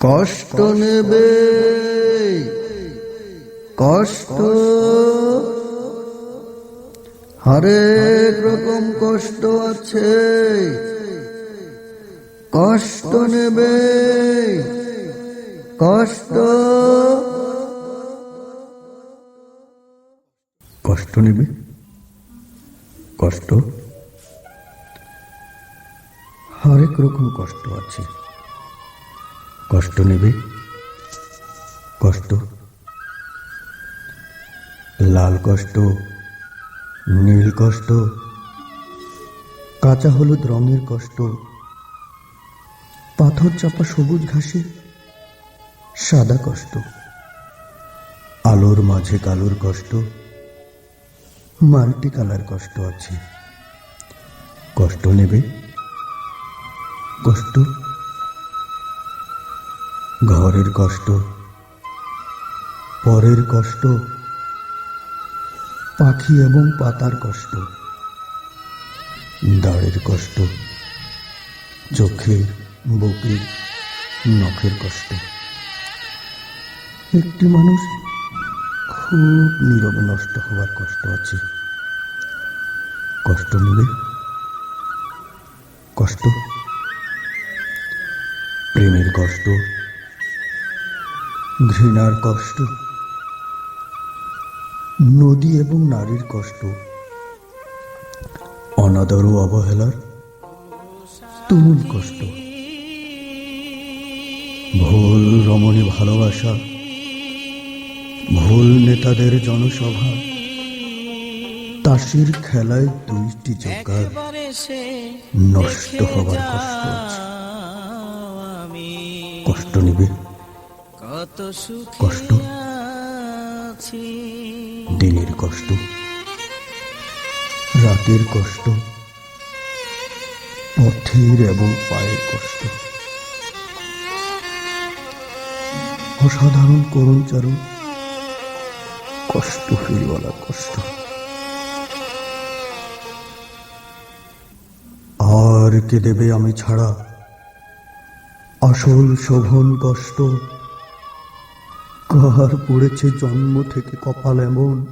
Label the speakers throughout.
Speaker 1: কষ্ট নেবে। কষ্ট হরেক রকম কষ্ট আছে। কষ্ট নেবে। কষ্ট কষ্ট নেবে? কষ্ট? হরেক রকম কষ্ট আছে। কষ্ট নেবে? কষ্ট? লাল কষ্ট, নীল কষ্ট, কাঁচা হলুদ রঙের কষ্ট, পাথর চাপা সবুজ ঘাসে সাদা কষ্ট, আলোর মাঝে কালোর কষ্ট, মাল্টি কালার কষ্ট আছে। কষ্ট নেবে? কষ্ট? ঘরের কষ্ট, পরের কষ্ট, পাখি এবং পাতার কষ্ট, দাড়ের কষ্ট, চোখের, বুকের, নখের কষ্ট। একটি মানুষ খুব নীরবে নষ্ট হওয়ার কষ্ট আছে। কষ্ট মিলে কষ্ট, প্রেমের কষ্ট ঘৃণার কষ্ট নদী এবং নারীর কষ্ট অনাদর ও অবহেলার তুমুল কষ্ট। ভুল রমণী ভালোবাসা ভুল নেতাদের জনসভা তাসির খেলায় দুইটি জোকার নষ্ট হবার কষ্ট কষ্ট নেবে? কষ্ট দিনের কষ্ট? রাতের কষ্ট? পথের এবং পায়ের কষ্ট? অসাধারণ করুণ চারণ। কষ্ট ফিরওয়ালা কষ্ট। আর কে দেবে আমি ছাড়া? আসল শোভন কষ্ট। কার পড়েছে জন্ম থেকে কপাল এমন।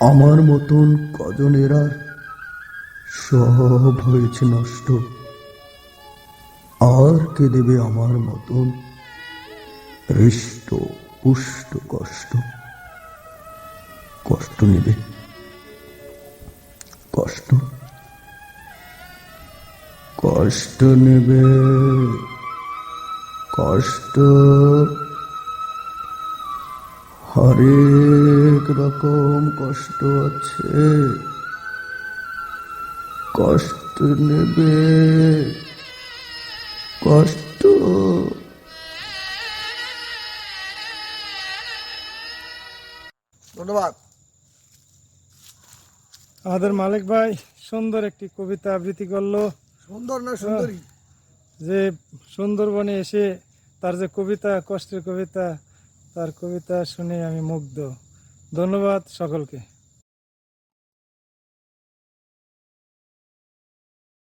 Speaker 1: আমার মতন কজনের আর সব হয়েছে নষ্ট। আর কে দেবে আমার মতন? হৃষ্ট, পুষ্ট, কষ্ট। কষ্ট নেবে। কষ্ট। কষ্ট নেবে। কষ্ট হরেক রকম কষ্ট আছে। কষ্ট নেবে। কষ্ট।
Speaker 2: ধন্যবাদ।
Speaker 3: আমাদের মালিক ভাই সুন্দর একটি কবিতা আবৃত্তি করল।
Speaker 2: সুন্দর না সুন্দরী?
Speaker 3: যে সুন্দরবনে এসে তার যে কবিতা কষ্টের কবিতা তার কবিতা শুনে আমি মুগ্ধ। ধন্যবাদ সকলকে।